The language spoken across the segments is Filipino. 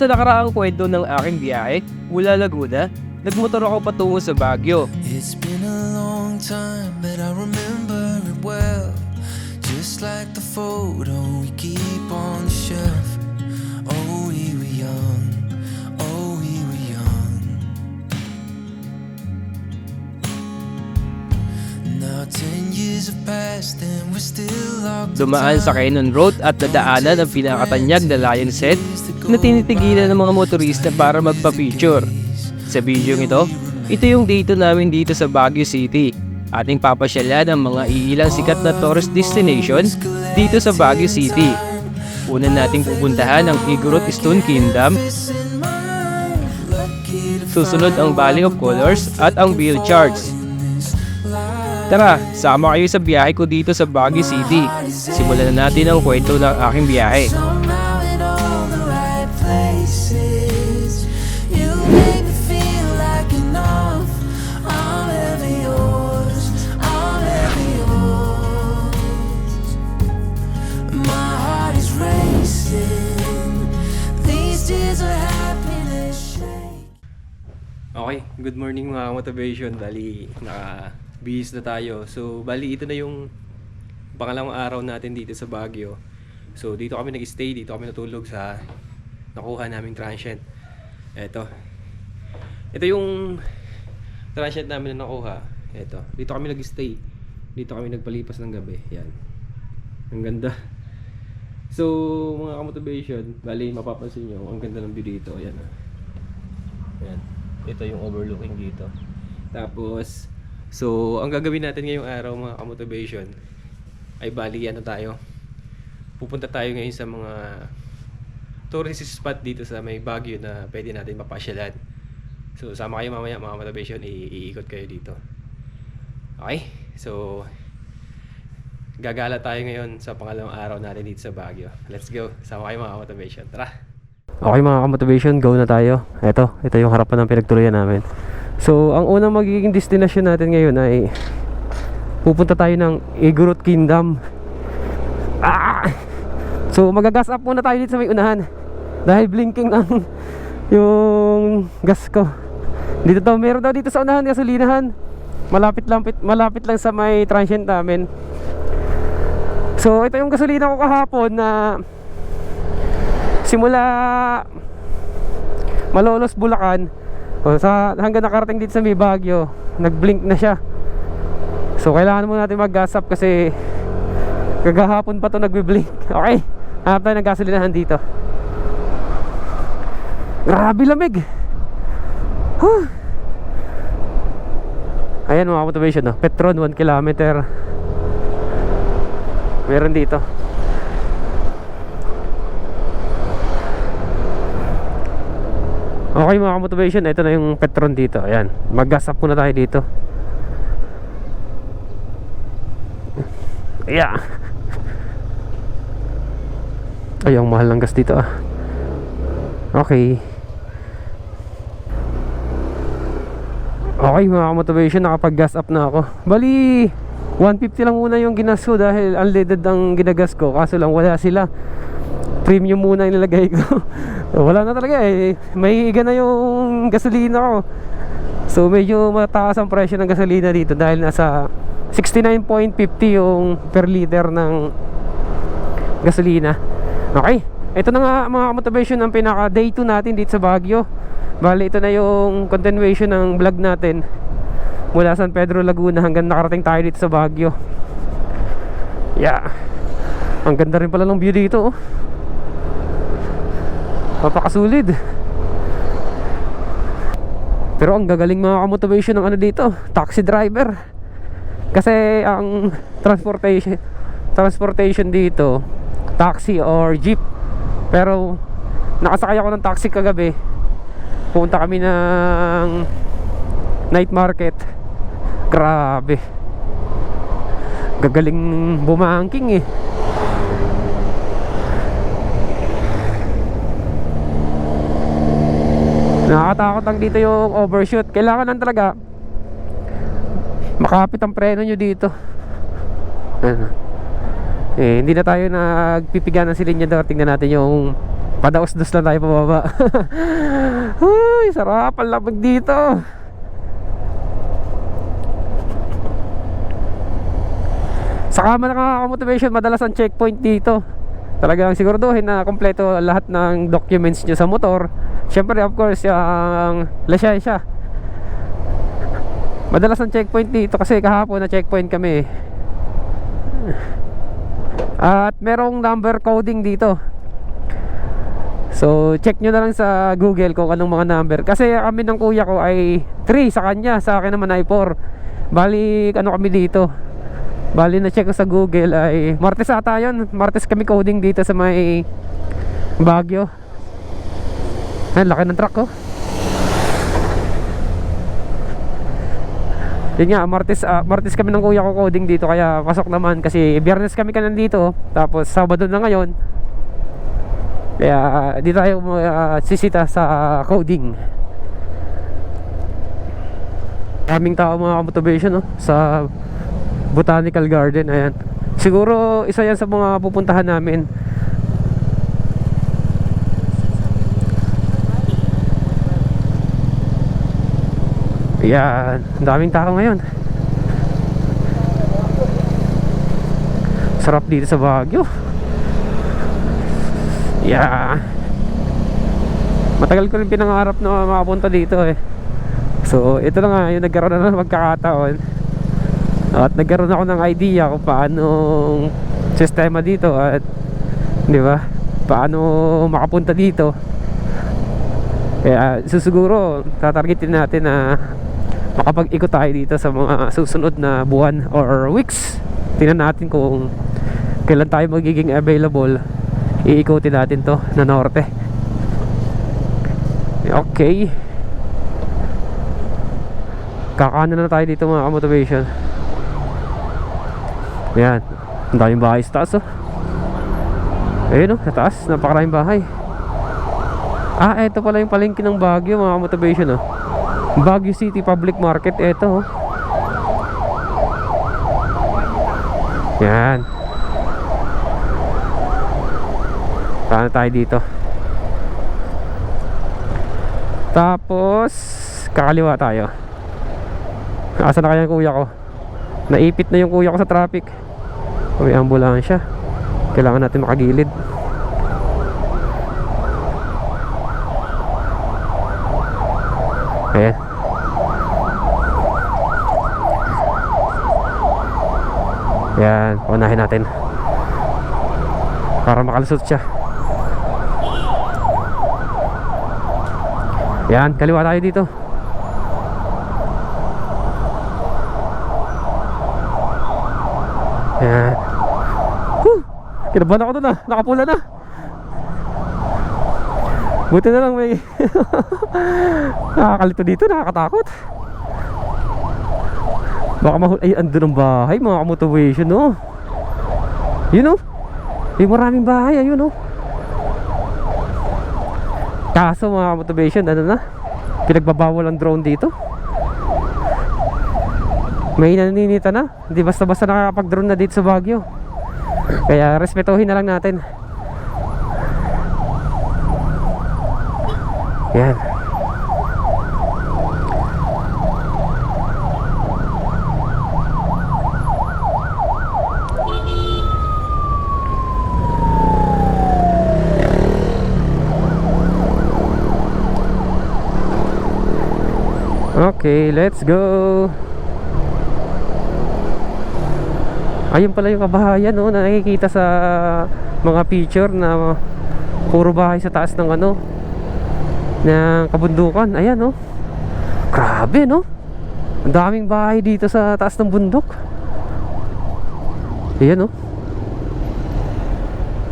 Sa nakaraang kwento ng aking biyahe, mula Laguna, nagmotor ako patungo sa Baguio. It's been a long time, but I remember it well. Just like the photo we keep on the shelf. Dumaan sa. Cannon Road at dadaanan ang pinakatanyag na lion set na tinitigilan ng mga motorista para magpa-picture. Sa video ito, ito yung dito namin dito sa Baguio City. Ating papasyalan ang mga iilang sikat na tourist destination dito sa Baguio City. Una nating pupuntahan ang Igorot Stone Kingdom, susunod ang Valley of Colors at ang Bill Charts. Tara, sama kayo sa biyahe ko dito sa Baguio City. Simulan na natin ang kwento ng aking biyahe. Okay, good morning mga motivation. Bali, naka bihis na tayo. So, bali ito na yung pangalawang araw natin dito sa Baguio. So, dito kami nag-stay, dito kami natulog sa nakuha naming transient. Eto. Ito yung transient namin na nakuha. Eto. Dito kami nag-stay. Dito kami nagpalipas ng gabi. Yan. Ang ganda. So, mga motivation, bali mapapansin nyo, ang ganda ng view dito. Ayan. ah. Ayan. Ito yung overlooking dito. Tapos, so, ang gagawin natin ngayong araw mga kamotivation ay bali ano tayo. Pupunta tayo ngayon sa mga tourist spot dito sa may Baguio na pwede natin mapasyalan. So, sama kayo mamaya mga motivation, iikot kayo dito. Okay? So, gagala tayo ngayon sa pangalawang araw natin dito sa Baguio. Let's go. Sama kayo mga motivation. Tara! Okay mga ka-motivation, go na tayo. Ito, ito yung harapan ng pinagtuluyan namin. So, ang unang magiging destination natin ngayon ay pupunta tayo ng Igorot Kingdom. Ah! So, magagas up muna tayo dito sa may unahan. Dahil blinking ng yung gas ko. Dito daw, meron daw dito sa unahan gasolinahan. Malapit lang malapit lang sa may transient namin. So, ito yung gasolina ko kahapon na simula Malolos Bulacan o sa hanggang nakarating dito sa may Baguio nag-blink na siya. So kailangan muna natin mag-gas up kasi kagahapon pa to nagbi-blink okay hanap tayo ng gasolinahan dito. Grabe lamig! Huh. ayan mga motivation no? Petron 1 kilometer. Meron dito Okay mga motivation, ito na yung Petron dito. Ayan, mag-gas up muna tayo dito. Yeah. Ay, ang mahal ng gas dito ah. Okay. Okay mga motivation, nakapag-gas up na ako. Bali, 150 lang muna yung ginas ko dahil unleaded ang ginagas ko. Kaso lang wala sila. Premium muna yung nilagay ko. wala na talaga eh. May higa na yung gasolina ko. So medyo mataas ang presyo ng gasolina dito dahil nasa 69.50 yung per liter ng gasolina. Okay. Ito na nga mga motivation ng pinaka day 2 natin dito sa Baguio. Bali ito na yung continuation ng vlog natin mula San Pedro Laguna hanggang nakarating tayo dito sa Baguio. Yeah. Ang ganda rin pala ng view dito oh. Papakasulid. Pero ang gagaling mga motivation ng ano dito, taxi driver. Kasi ang transportation transportation dito, taxi or jeep. Pero nakasakay ako ng taxi kagabi. Pumunta kami ng night market. Grabe. Gagaling bumangking eh. Nakakatakot lang dito yung overshoot. Kailangan lang talaga makapit ang preno nyo dito. Ayan. Eh, hindi na tayo nagpipigan ng silinyador. Tingnan natin yung Padaos-dos lang tayo pababa. Uy, sarap ang lamig dito. Saka nakaka-motivation madalas ang checkpoint dito. Talagang siguraduhin na kompleto lahat ng documents nyo sa motor. Siyempre, of course, yung lisensya. Madalas ang checkpoint dito kasi kahapon na checkpoint kami. At merong number coding dito. So, check nyo na lang sa Google kung anong mga number. Kasi kami ng kuya ko ay 3 sa kanya, sa akin naman ay 4. Bali, ano kami dito? Bali, na-check ko sa Google ay Martes ata yun. Martes kami coding dito sa may Baguio. Ay, laki ng truck ko. Yun nga, Martes, ah, Martes kami ng kuya ko coding dito kaya pasok naman kasi Biyernes kami ka nandito tapos Sabado na ngayon kaya di tayo uh, sisita sa coding. Kaming tao mga motivation no sa Botanical Garden ayan. Siguro isa yan sa mga pupuntahan namin. Ang daming tao ngayon. Sarap dito sa Baguio. Yeah. Matagal ko rin pinangarap na makapunta dito eh. So, ito na nga, yung nagkaroon na ng magkakataon. At nagkaroon ako ng idea kung paano sistema dito at di ba? Paano makapunta dito. Kaya susiguro tatargetin natin na makapag-ikot tayo dito sa mga susunod na buwan or weeks. Tingnan natin kung kailan tayo magiging available. Iikutin natin to na norte. Okay. Kakanan na tayo dito mga motivation yan ang daming bahay sa taas oh. Ayun oh sa taas. Napakaraming bahay. Ah eto pala yung palengke ng Baguio mga motivation oh Baguio City Public Market eto oh yan Paano tayo dito? Tapos kakaliwa tayo. Asa na kaya kuya ko? Naipit na yung kuya ko sa traffic. May ambulansya. Kailangan natin makagilid. Ayan. Yan, unahin natin. Para makalusot siya. Yan, kaliwa tayo dito. Yan. Huh! Kinabahan ako doon ah. Nakapula na. Buti na lang may Nakakalito dito, nakakatakot. Baka mahul... Ay, andun ang bahay, mga motivation, no? Yun, no? May maraming bahay, ayun, no? Kaso, mga motivation, ano na? Pinagbabawal ang drone dito. May naninita na. Hindi basta-basta nakakapag-drone na dito sa Baguio. Kaya respetuhin na lang natin. Yan. Okay, let's go. Ayun pala yung kabahayan no, na nakikita sa mga picture na puro bahay sa taas ng ano ng kabundukan. Ayan no. Grabe no. Ang daming bahay dito sa taas ng bundok. Ayan no.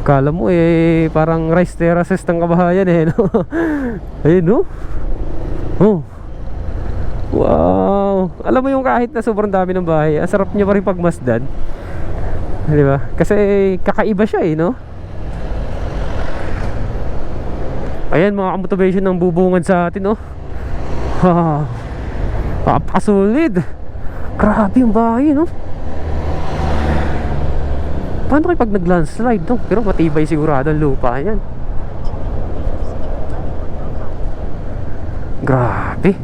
Kala mo eh parang rice terraces ng kabahayan eh no. Ayun no. Oh. Wow! Alam mo yung kahit na sobrang dami ng bahay, ang sarap niya pa rin pagmasdan. Di ba? Kasi kakaiba siya eh, no? Ayan mga kamotivation ng bubungad sa atin oh. Ha. Papakasolid. Grabe yung bahay no. Paano kayo pag nag-landslide no? Pero matibay sigurado ang lupa yan. Grabe.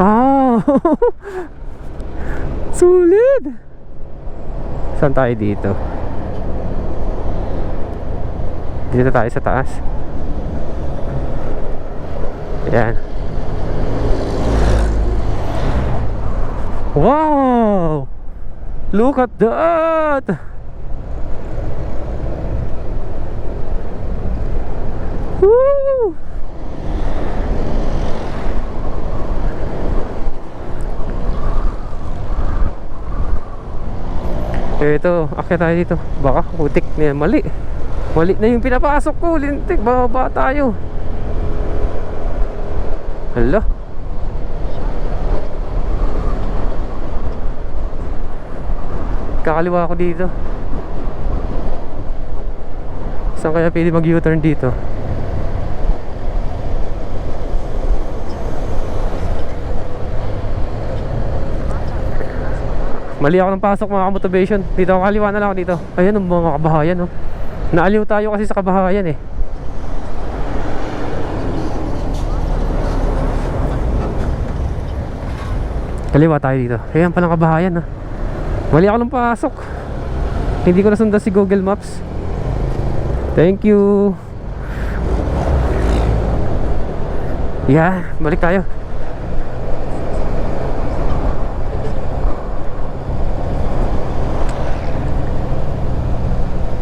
Ah. Sulit. Saan tayo dito? Dito tayo sa taas. Yan. Wow! Look at that! Woo! Ito, akyat tayo dito. Baka putik na mali. Mali na yung pinapasok ko. Lintik, bababa tayo. Hala. Kakaliwa ako dito. Saan kaya pwede mag U-turn dito? Mali ako ng pasok mga motivation. Dito ako kaliwa na lang ako dito. Ayan ang mga kabahayan oh. Naaliw tayo kasi sa kabahayan eh. Kaliwa tayo dito. Ayan palang kabahayan ah. Mali ako ng pasok. Hindi ko nasundan si Google Maps. Thank you. Yeah, balik tayo.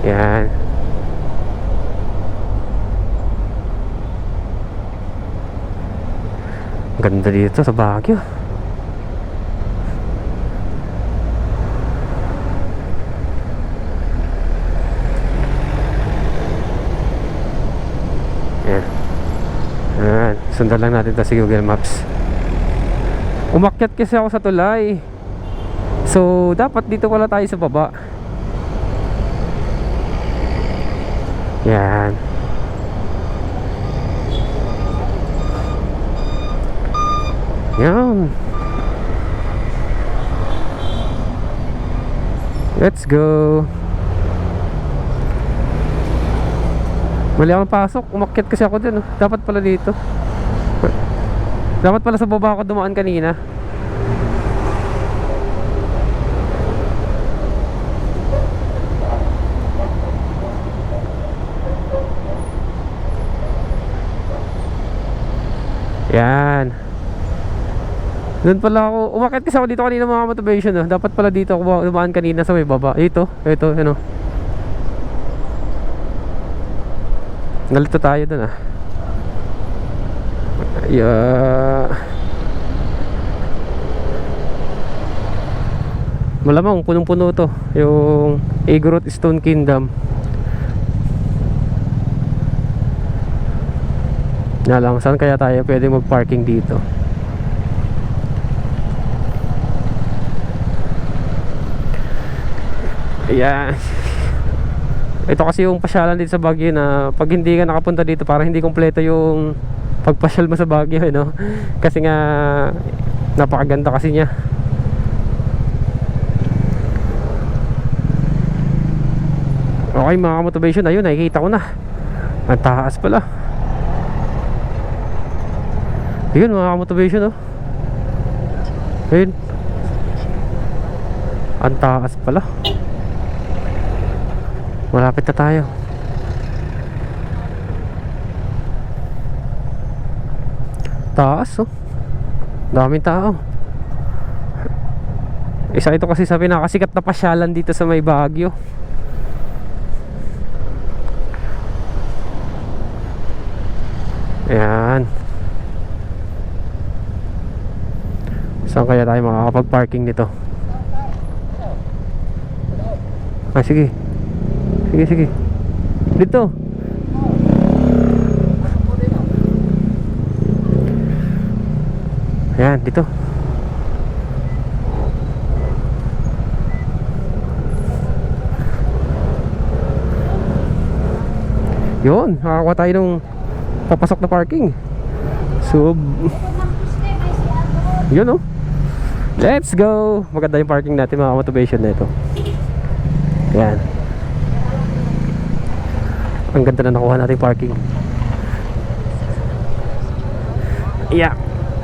Yan. Ganda dito sa Baguio. Yan. Yan. Sundan lang natin to si Google Maps. Umakyat kasi ako sa tulay. So, dapat dito pala tayo sa baba. Yan. Yan. Let's go. Mali ako pasok. Umakyat kasi ako oh. Dapat pala dito. Dapat pala sa baba ako dumaan kanina. Yan. Doon pala ako, umakit kasi ako dito kanina mga motivation no? Dapat pala dito ako dumaan kanina sa may baba Ito, ito, ano Nalito tayo doon ah Yeah. Malamang punong-puno to Yung Igorot Stone Kingdom lang, saan kaya tayo pwede mag-parking dito? Ayan. Ito kasi yung pasyalan dito sa Baguio na pag hindi ka nakapunta dito para hindi kompleto yung pagpasyal mo sa Baguio, eh, no? Kasi nga napakaganda kasi niya. Okay mga motivation ayun nakikita ko na ang taas pala yun mga motivation oh ayun ang taas pala malapit na tayo taas oh daming tao isa ito kasi sa pinakasikat na pasyalan dito sa may Baguio Ayan. Saan kaya tayo makakapag-parking nito? Ah, sige. Sige, sige. Dito. Ayan, dito. Yun, nakakuha tayo nung papasok na parking. So, yun oh. Let's go! Maganda yung parking natin mga motivation na ito. Ayan. Ang ganda na nakuha natin parking. Yeah.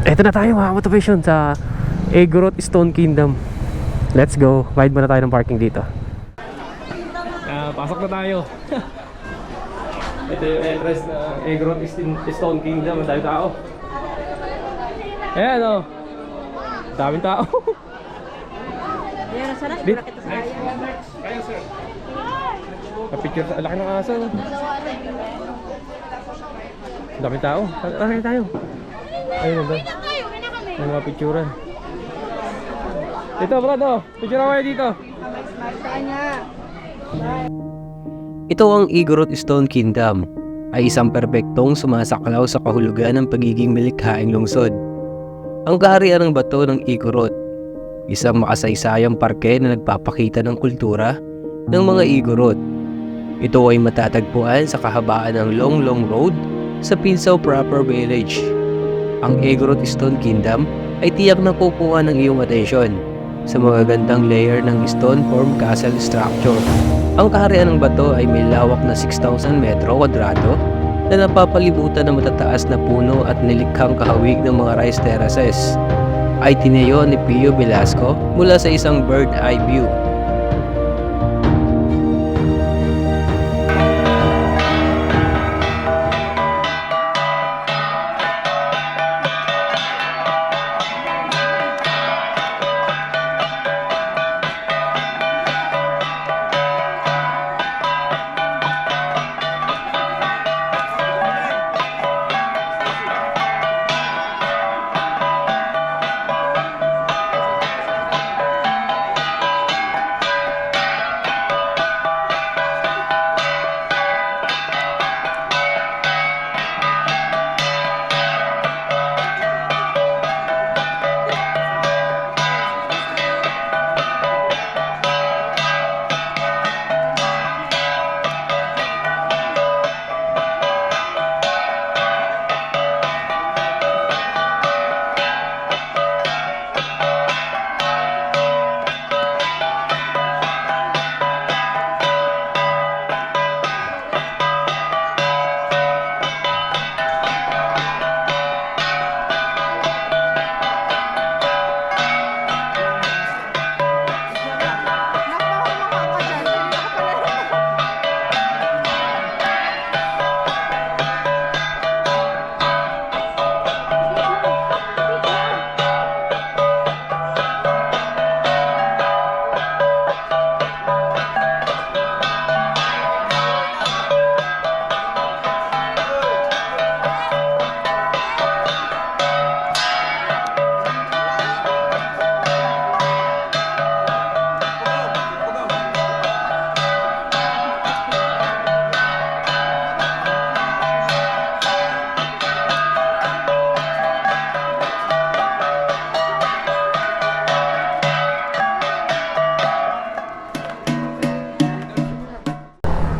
Ito na tayo mga motivation sa Egorot Stone Kingdom. Let's go. Bayad muna tayo ng parking dito. Ah, pasok na tayo. Ito yung entrance ng Egorot Stone Kingdom. Ang dami tao. Ayan o. Daming tao. Yan, sana Dito. kita sa kaya. Sir. Kapicture sa laki ng aso. no? Daming tao. Tara tayo. Ayun na doon. May mga picturean. Dito, brad, oh. Picture kayo dito. Ito ang Igorot Stone Kingdom ay isang perpektong sumasaklaw sa kahulugan ng pagiging malikhaing lungsod. Ang kaharian ng bato ng Igorot, isang makasaysayang parke na nagpapakita ng kultura ng mga Igorot. Ito ay matatagpuan sa kahabaan ng Long Long Road sa Pinsao Proper Village. Ang Igorot Stone Kingdom ay tiyak na kukuha ng iyong atensyon sa mga gandang layer ng stone form castle structure. Ang kaharian ng bato ay may lawak na 6,000 metro kwadrado na napapalibutan ng matataas na puno at nilikhang kahawig ng mga rice terraces. Ay tineyo ni Pio Velasco mula sa isang bird eye view.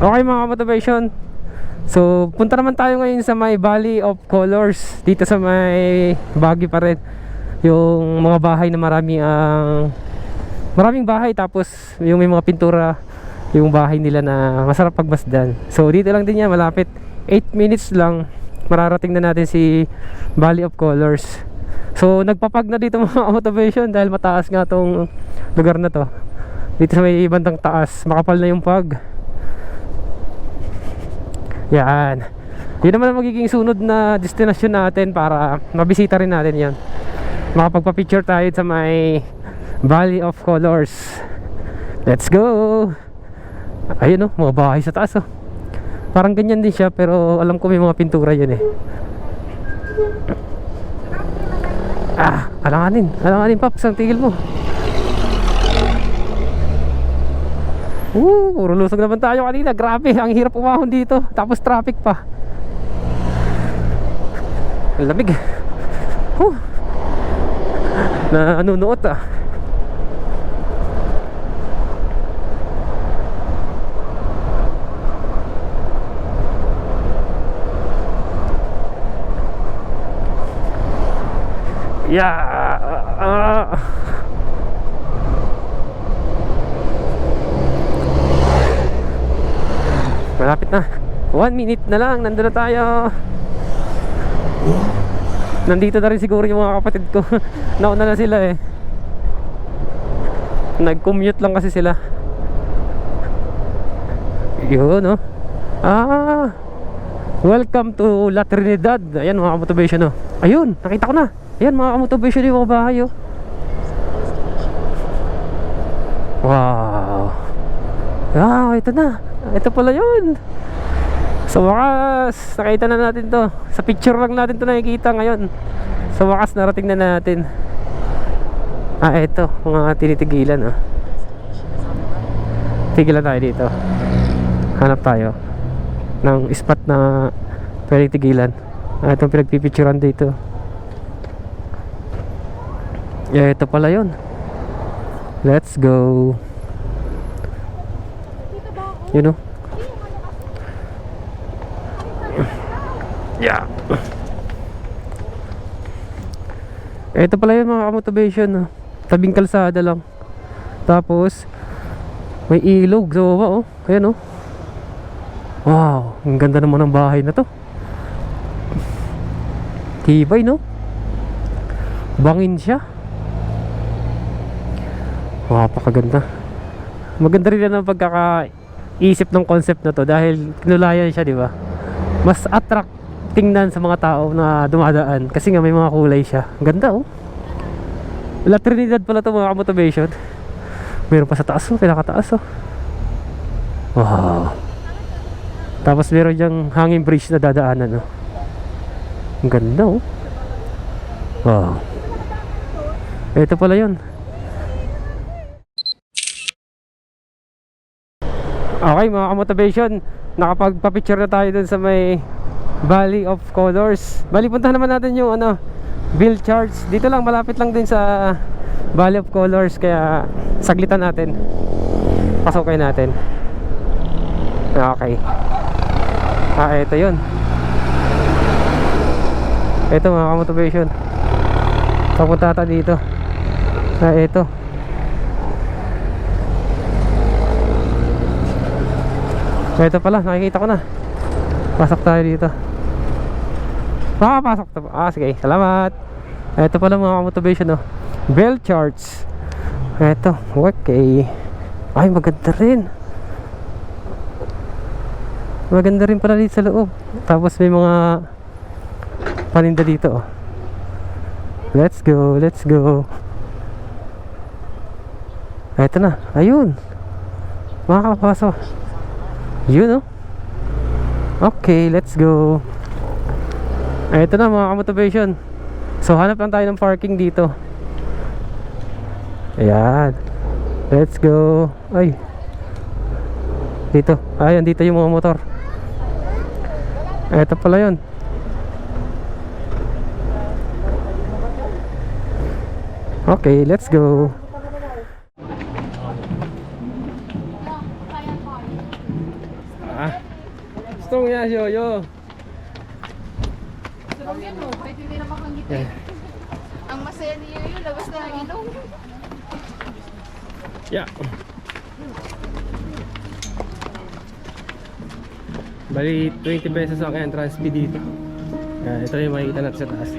Okay mga motivation. So, punta naman tayo ngayon sa may Valley of Colors. Dito sa may Baguio pa rin. Yung mga bahay na marami ang maraming bahay tapos yung may mga pintura yung bahay nila na masarap pagmasdan. So, dito lang din yan malapit. 8 minutes lang mararating na natin si Valley of Colors. So, nagpapag na dito mga motivation dahil mataas nga tong lugar na to. Dito sa may bandang taas, makapal na yung pag. Yan. Yun naman ang magiging sunod na destination natin para mabisita rin natin yan. Makapagpa-picture tayo sa may Valley of Colors. Let's go! Ayun oh, mga bahay sa taas oh. Parang ganyan din siya pero alam ko may mga pintura yun eh. Ah, alanganin. Alanganin Paps, ang tigil mo. Woo, puro lusog naman tayo kanina. Grabe, ang hirap umahon dito. Tapos traffic pa. Lamig. Huh. Na nanunuot ah. Yeah. ah. Malapit na. One minute na lang. Nandun na tayo. Nandito na rin siguro yung mga kapatid ko. Nauna na sila eh. Nag-commute lang kasi sila. Yun, no? Ah, welcome to La Trinidad. Ayan, mga motivation, no? Ayun, nakita ko na. Ayan, mga motivation yung mga bahay, oh. Wow. Ah, ito na. Ito pala yun. Sa wakas, nakita na natin to. Sa picture lang natin to nakikita ngayon. Sa wakas, narating na natin. Ah, ito. Mga tinitigilan, oh. Tigilan tayo dito. Hanap tayo ng spot na pwedeng tigilan. Ah, itong pinagpipicturean dito. Yeah, ito pala yun. Let's go. You know? Yeah. Ito pala yun mga motivation no? Tabing kalsada lang. Tapos, may ilog sa baba oh. Ayan oh. Wow, ang ganda naman ng bahay na to. Tibay no? Bangin siya. Wow, pakaganda. Maganda rin yan ang pagkakaisip ng concept na to dahil kinulayan siya, di ba? Mas attract tingnan sa mga tao na dumadaan kasi nga may mga kulay siya. Ang ganda oh. La Trinidad pala to mga motivation. Meron pa sa taas oh, pinakataas oh. Wow. Tapos meron diyang hanging bridge na dadaanan oh. Ang ganda oh. Wow. Ito pala yun. Okay mga kamotivation, nakapagpa-picture na tayo dun sa may Valley of Colors. Bali, puntahan naman natin yung ano, Bill Charts. Dito lang, malapit lang din sa Valley of Colors. Kaya saglitan natin. Pasukin natin. Okay. Ah, ito yun. Ito mga kamotivation. Papunta tayo dito. Ah, ito. Ito pala, nakikita ko na. Pasok tayo dito. Makapasok to. Ah, sige. Salamat. Ito pala mga motivation, no. Bell charts. Ito. Okay. Ay, maganda rin. Maganda rin pala dito sa loob. Tapos may mga paninda dito, oh. Let's go, let's go. Ito na. Ayun. Makakapasok. Yun, oh. Okay, let's go. Ito na mga motivation. So, hanap lang tayo ng parking dito. Ayan. Let's go. Ay. Dito. Ayan, dito yung mga motor. Ito pala yun. Okay, let's go. Strong ya, yo yo. Yan mo, pwede hindi na makangiti. Ang masaya niyo yun, labas na ng ilong. Yeah. Bali, 20 pesos ang entrance fee dito. Yan, ito yung makikita natin sa taas.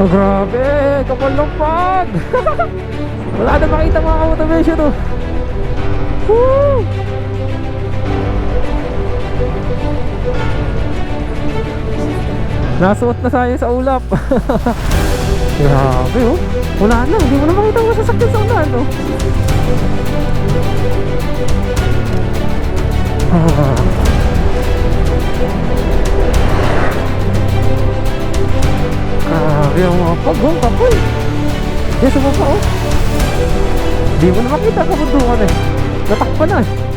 Oh grabe, kapal ng pag. Wala na makita mga automation to oh. Woo! Nasuot na tayo sa ulap. Grabe oh. Wala na, hindi mo na makita ang masasakyan sa ulan oh. Ah. Grabe ang mga pagong kapoy. Yes, sa baba oh. Hindi mo na makita ang kabundukan eh. Natakpan na eh.